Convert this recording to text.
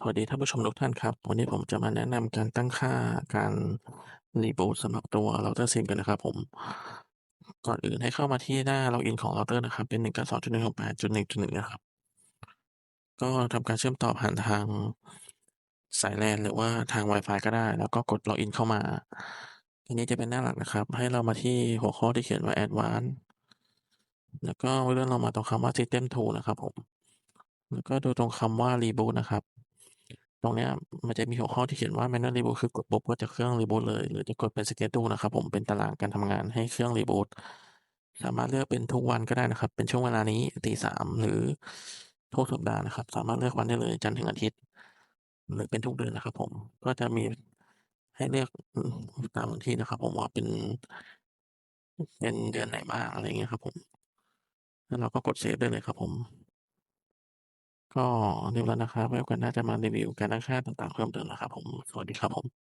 สวัสดีท่านผู้ชมทุกท่านครับ วันนี้ผมจะมาแนะนำการตั้งค่าการรีบูตสำหรับตัว Router Sim กันนะครับผม ก่อนอื่นให้เข้ามาที่หน้าล็อกอินของ Router นะครับ เป็น192.168.1.1นะครับ ก็ทำการเชื่อมต่อผ่านทางสาย LAN หรือว่าทางวายฟก็ได้ แล้วก็กดล็อกอินเข้ามา ทีนี้จะเป็นหน้าหลักนะครับ ให้เรามาที่หัวข้อที่เขียนว่า Advanced แล้วก็เลื่อนลงมาตรงคำว่า System t o o นะครับผมแล้วก็ดูตรงคำว่า Reboot นะครับ รงนี้มันจะมีหัวข้อที่เขียนว่า Manual Reboot คือกดปุ๊บก็จะเครื่อง Reboot เลย หรือจะกดเป็น Schedule นะครับผมเป็นตารางการทำงานให้เครื่อง Reboot สามารถเลือกเป็นทุกวันก็ได้นะครับ เป็นช่วงเวลานี้ตี3หรือทุกสัปดาห์นะครับ สามารถเลือกวันได้เลยจันทร์ถึงอาทิตย์ หรือเป็นทุกเดือนนะครับ ผมก็จะมีให้เลือกตามวันที่นะครับ ผมว่าเป็นเป็นเดือนไหนบ้างอะไรเงี้ยครับ ผม แล้วเราก็กดเซฟได้เลยครับผม ก็เรียบร้อยนะครับไว้โอกาสหน้าจะมารีวิวการตั้งค่าต่างๆเพิ่มเติมนะครับผม สวัสดีครับผม